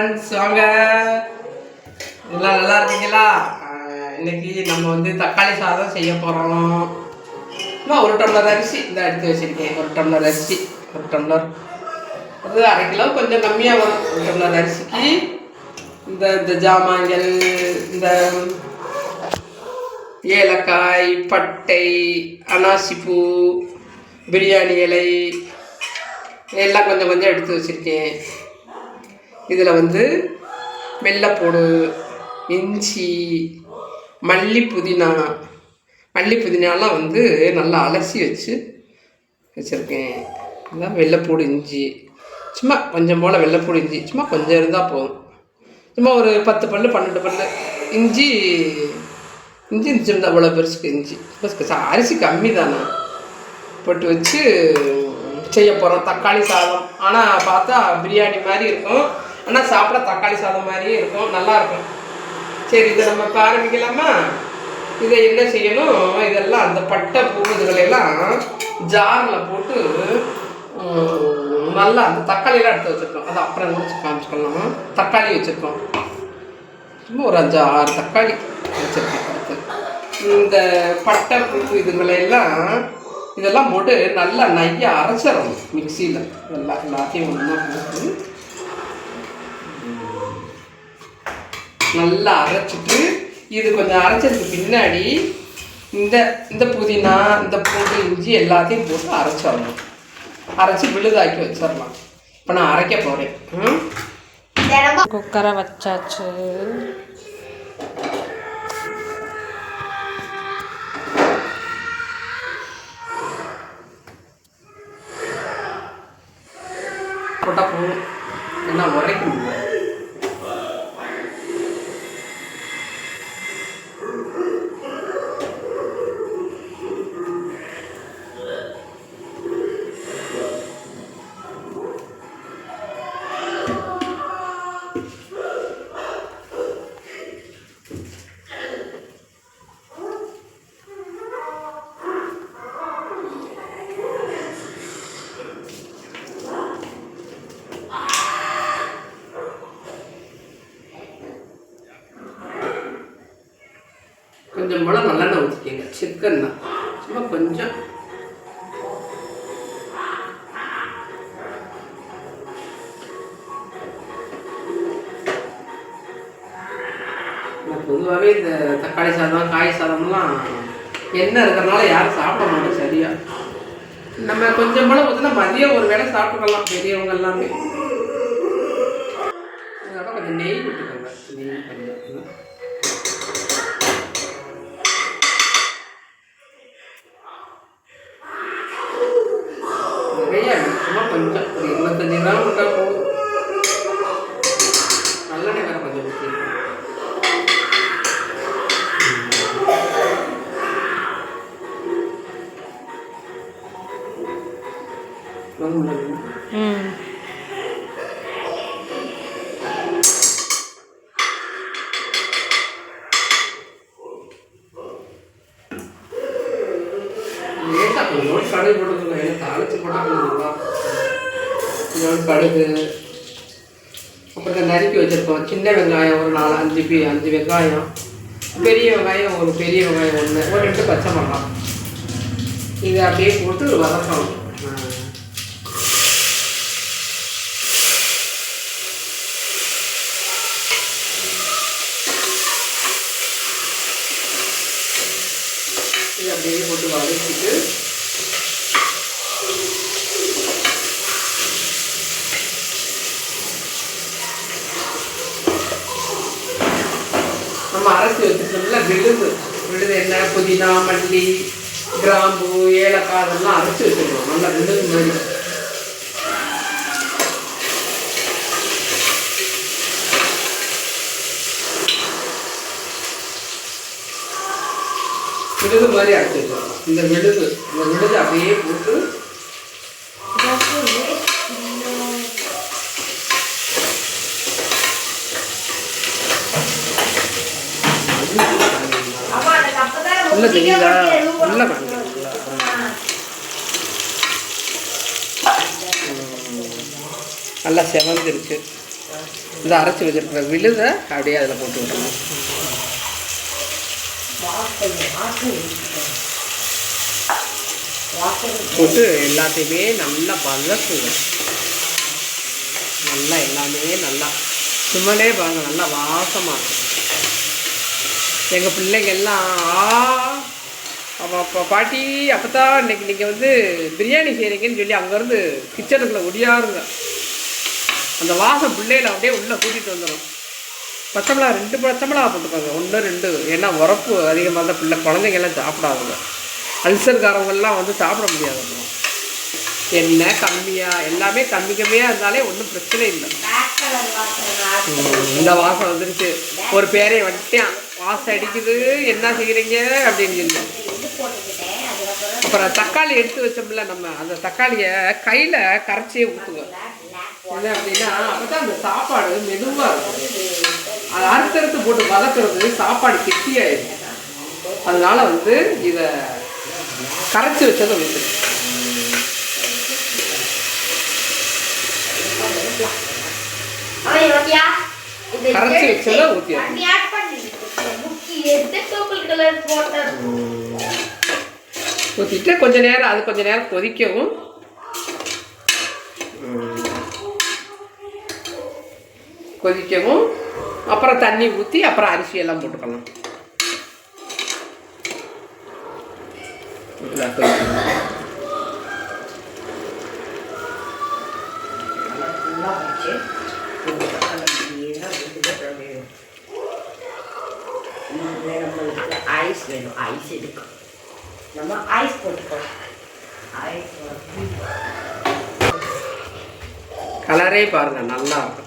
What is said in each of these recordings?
Friends வாங்க. எல்லாம் நல்லா இருக்கீங்களா? இன்னைக்கு நம்ம வந்து தக்காளி சாதம் செய்ய போகிறோம் ஒரு டம்ளர் அரிசி. இந்த எடுத்து வச்சிருக்கேன். ஒரு டம்ளர் அரிசி. ஒரு டம்ளர். அது அரை கிலோ கொஞ்சம் கம்மியாக வரும். ஒரு டம்ளர் அரிசிக்கு இந்த இந்த ஜாமான்கள் இந்த ஏலக்காய் பட்டை அனாசிப்பூ பிரியாணி இலை எல்லாம் கொஞ்சம் கொஞ்சம் எடுத்து வச்சுருக்கேன். இதில் வந்து வெள்ளைப்பூடு இஞ்சி மல்லி புதினா மல்லி புதினாலாம் வந்து நல்லா அலசி வச்சு வச்சுருக்கேன். இதான் வெள்ளைப்பூடு இஞ்சி. சும்மா கொஞ்சம் போல் வெள்ளைப்பூடு இஞ்சி. சும்மா கொஞ்சம் இருந்தால் போதும். சும்மா ஒரு பத்து பல்லு பன்னெண்டு பல்லு. இஞ்சி இஞ்சி இருந்துச்சு அவ்வளோ பெருசுக்கு இஞ்சி. அரிசி கம்மி தானே. போட்டு வச்சு செய்ய போகிறோம் தக்காளி சாதம். ஆனால் பார்த்தா பிரியாணி மாதிரி இருக்கும். ஆனால் சாப்பிட தக்காளி சாதம் மாதிரியே இருக்கும். நல்லாயிருக்கும் சரி இதை நம்ம இப்போ ஆரம்பிக்கலாமா? இதை என்ன செய்யணும்? இதெல்லாம் அந்த பட்டை பூவதுகளெல்லாம் ஜாரில் போட்டு நல்லா அந்த தக்காளியெல்லாம் எடுத்து வச்சுருக்கோம். அது அப்புறம் வச்சு காமிச்சுக்கலாம். தக்காளி வச்சுருக்கோம். சும்மா ஒரு அஞ்சு ஆறு தக்காளி வச்சுருக்கோம் இந்த பட்டை பூ இதுங்களெல்லாம் இதெல்லாம் போட்டு நல்லா நைய அரைச்சிடணும் மிக்சியில். எல்லாம் எல்லாத்தையும் ஒன்றா போட்டு நல்லா அரைச்சிட்டு இது கொஞ்சம் அரைச்சதுக்கு பின்னாடி இந்த இந்த புதினா இந்த பூண்டு இஞ்சி எல்லாத்தையும் போட்டு அரைச்சிடணும். அரைச்சி விழுதாக்கி வச்சிடலாம். இப்போ நான் அரைக்க போகிறேன் குக்கரை வச்சாச்சு. போட்டால் போதும். என்ன உரைக்கணும். கொஞ்சம் போல் நல்லெண்ணெய் ஊற்றிக்கங்க சிக்கன் தான் சும்மா கொஞ்சம். பொதுவாகவே இந்த தக்காளி சாதம் காய் சாதம்லாம் எண்ணெய் இருக்கிறனால யாரும் சாப்பிட மாட்டோம் சரியா. நம்ம கொஞ்சம் போல ஊற்றினா மதியம் ஒரு வேளை சாப்பிட்டுக்கலாம் பெரியவங்க எல்லாமே. அதோட கொஞ்சம் நெய் விட்டு கொஞ்சோண்டு கடுகு அப்புறம் இந்த நறுக்கி வச்சுருக்கோம் சின்ன வெங்காயம் ஒரு நாலு அஞ்சு பி அஞ்சு வெங்காயம். பெரிய வெங்காயம் ஒரு பெரிய வெங்காயம் ஒன்று ஒரு ரெண்டு பச்சை மிளகாய். இதை அப்படியே போட்டு வதக்கணும் ஆ. இதை அப்படியே போட்டு வதக்கிட்டு நம்ம அரைச்சி வச்சுருக்கோம்ல விழுது விழுது என்ன புதினா மல்லி கிராம்பு ஏலக்காய் அதெல்லாம் அரைச்சி வச்சுருக்கோம். நல்லா விழுது மாதிரி விழுது மாதிரி அரைச்சி வச்சுருக்கோம். இந்த விழுது இந்த விழுது அப்படியே போட்டு உள்ள தெரியுதா? உள்ள காமிக்கிறேன் நல்லா செவந்துருச்சு இந்த அரைச்சி வச்சிருக்கிற விழுதை அப்படியே அதில் போட்டு விடணும் போட்டு எல்லாத்தையுமே நல்லா வதக்குங்க நல்லா எல்லாமே நல்லா சும்மனே பாருங்க நல்லா வாசமாக இருக்கும் எங்கள் பிள்ளைங்க எல்லாம் ஆ அப்போ பாட்டி அப்போ தான் இன்னைக்கு நீங்கள் வந்து பிரியாணி செய்கிறீங்கன்னு சொல்லி அங்கேருந்து கிச்சனுக்குள்ளே ஒடியாருங்க. அந்த வாசம் பிள்ளைகளை அப்படியே உள்ளே கூட்டிகிட்டு வந்துடும் பச்சை மிளகா ரெண்டு பச்சை மிளகா போட்டுக்கோங்க. ஒன்று ரெண்டு. ஏன்னா உரப்பு அதிகமாக இருந்தால் பிள்ளை குழந்தைங்கெல்லாம் சாப்பிடாதுங்க. அல்சர்காரவங்கெல்லாம் வந்து சாப்பிட முடியாது. எண்ணெய் கம்மியாக எல்லாமே கம்மி கம்மியாக இருந்தாலே ஒன்றும் பிரச்சனை இல்லை. இந்த வாசம் வந்துருச்சு. ஒரு பேரை வந்துட்டான். வாசம் அடிக்குது என்ன செய்கிறீங்க அப்படின்னு சொல்லி. அப்புறம் தக்காளி எடுத்து வச்சோம்ல நம்ம அந்த தக்காளியை கையில் கரைச்சியே ஊற்றுங்க என்ன அப்படின்னா அப்போ தான் அந்த சாப்பாடு மெதுவாக இருக்கும். அதை அறுத்தறுத்து போட்டு வதக்குறது சாப்பாடு கெட்டியாயிடும் அதனால வந்து இதை கரைச்சி வச்சதை ஊற்றுங்க கரைச்சி வச்சதை ஊற்றிடணும் ஊற்றிட்டு கொஞ்ச நேரம் அது கொஞ்ச நேரம் கொதிக்கவும். கொதிக்கவும். அப்புறம் தண்ணி ஊற்றி அப்புறம் அரிசி எல்லாம் போட்டுக்கலாம். ஐஸ் வேணும் ஐஸ் எடுக்கும் நம்ம ஐஸ் போட்டுக்கோ ஐஸ் கலரே பாருங்க நல்லா இருக்கும்.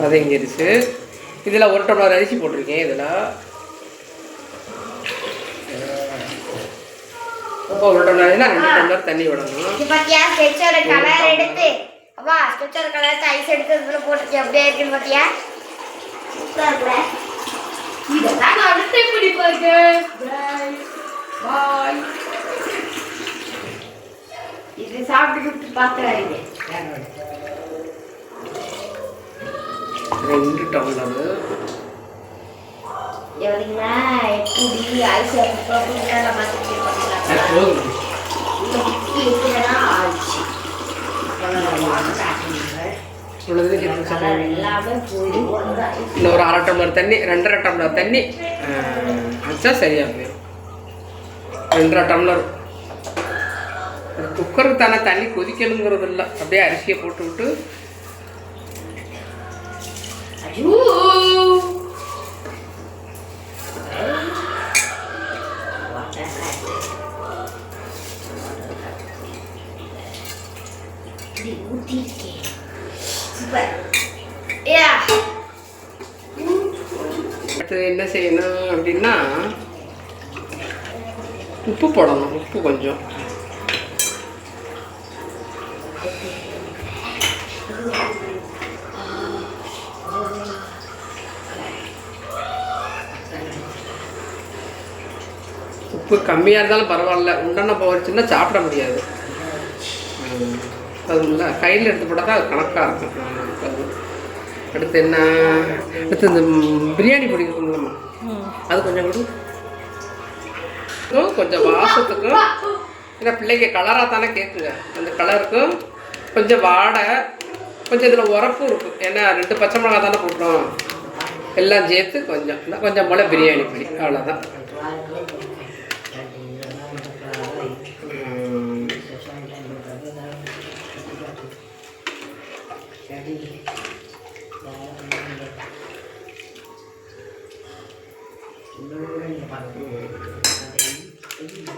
வதங்கிருச்சு இதில் ஒரு டம்ளர் அரிசி போட்டிருக்கேன் இதில். இப்போ ஒரு டம்ளர் ரெண்டு டம்ளர் தண்ணி விடணும். இது பாத்தியா ஸ்கெட்சோட கலர் எடுத்து அப்பா ஸ்கெட்சோட கலர் ஐஸ் எடுத்து இதுல போட்டுருக்கேன். அப்படியே இருக்குன்னு இருக்குல்ல? இதெல்லாம் நான் அடுத்து பாய் இது சாப்பிட்டு பார்க்குறாங்க. ரெண்டு டம்ளர் எவ்வளோங்களா எப்படி? ஐஸ் எடுத்து பார்த்துட்டு ஆச்சு இவ்வளவு இன்னும் ஒரு அரை டம்ளர் தண்ணி ரெண்டரை டம்ளர் தண்ணி வச்சா சரியாக போயிடும் ரெண்டரை டம்ளர். குக்கருக்கு தானே தண்ணி கொதிக்கணுங்கிறது இல்லை அப்படியே அரிசியை போட்டு விட்டு. ஊற்றிருக்கேன் சூப்பர் அடுத்து என்ன செய்யணும் அப்படின்னா உப்பு போடணும் உப்பு கொஞ்சம். உப்பு கம்மியாக இருந்தாலும் பரவாயில்ல. உண்டன போச்சுன்னா சாப்பிட முடியாது. ம். கையில் எடுத்து போட்டால் தான் அது கணக்காக இருக்கும். அது. அடுத்து என்ன? அடுத்து இந்த பிரியாணி பொடி இருக்குங்களம்மா அது கொஞ்சம் கொடு. கொஞ்சம் வாசத்துக்கும் ஏன்னா பிள்ளைங்க கலராக தானே கேட்குங்க அந்த கலருக்கும் கொஞ்சம் வாடை கொஞ்சம் இதில் உரப்பும் இருக்கும். ஏன்னா ரெண்டு பச்சை மிளகா தானே போட்டோம். எல்லாம் சேர்த்து கொஞ்சம் கொஞ்சம் போல் பிரியாணி பொடி. அவ்வளோதான்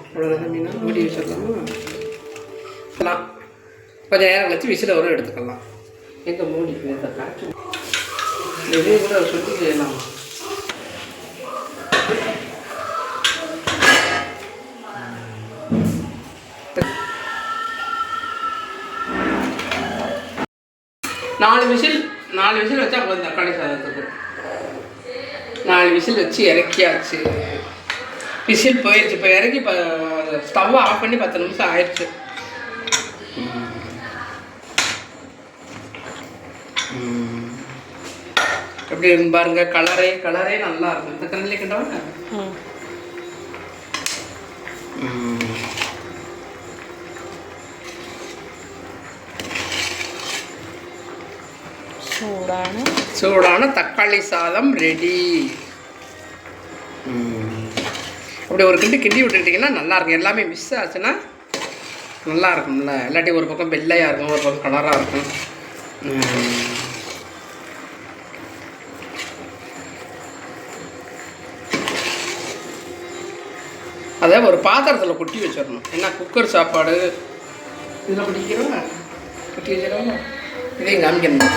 அவ்வளோதான் மீனா மூடி வச்சிடலாமா எல்லாம் கொஞ்சம் நேரம் கழிச்சு விசில் வரும் எடுத்துக்கலாம் எங்கே மூடி இதை காய்ச்சி இதே கூட சுற்றி செய்யலாம் நாலு விசில் நாலு விசில் வச்சா போதும் தக்காளி சாதத்துக்கு. நாலு விசில் வச்சு இறக்கியாச்சு. விசில் போயிடுச்சு இப்போ இறக்கி இப்போ ஸ்டவ் ஆஃப் பண்ணி பத்து நிமிஷம் ஆயிடுச்சு எப்படி இருந்து பாருங்க. கலரே கலரே நல்லா இருக்கும் இந்த கண்ணிலே கண்டவங்க சூடான சூடான தக்காளி சாதம் ரெடி அப்படி ஒரு கிண்டி கிண்டி விட்டுக்கிட்டிங்கன்னா நல்லா இருக்கும் எல்லாமே மிஸ் ஆச்சுன்னா நல்லா இருக்கும்ல இல்லாட்டி ஒரு பக்கம் வெள்ளையாக இருக்கும் ஒரு பக்கம் கலராக இருக்கும். அதை ஒரு பாத்திரத்தில் கொட்டி வச்சிடணும். ஏன்னா குக்கர் சாப்பாடு? இதில் பிடிக்கிறோம் கொட்டி வச்சிடணும் இதையும் காமிக்கணும்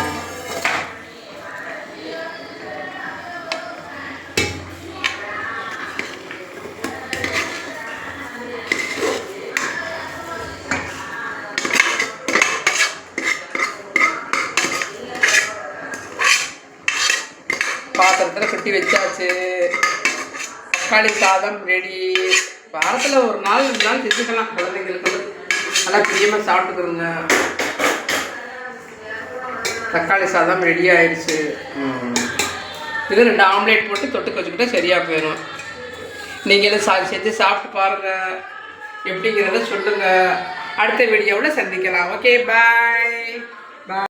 பாத்திரத்தில் கொட்டி வச்சாச்சு தக்காளி சாதம் ரெடி வாரத்தில் ஒரு நாள் ரெண்டு நாள் செஞ்சுக்கலாம் குழந்தைங்களுக்கு. நல்லா பிரியமாக சாப்பிட்டுக்கிறோங்க தக்காளி சாதம் ரெடி ஆயிடுச்சு. இது ரெண்டு ஆம்லேட் போட்டு தொட்டுக்க வச்சுக்கிட்டா சரியாக போயிடும் நீங்களும் சா செஞ்சு சாப்பிட்டு பாருங்கள் எப்படிங்கிறத சொல்லுங்கள் அடுத்த வீடியோவில் சந்திக்கலாம். Okay bye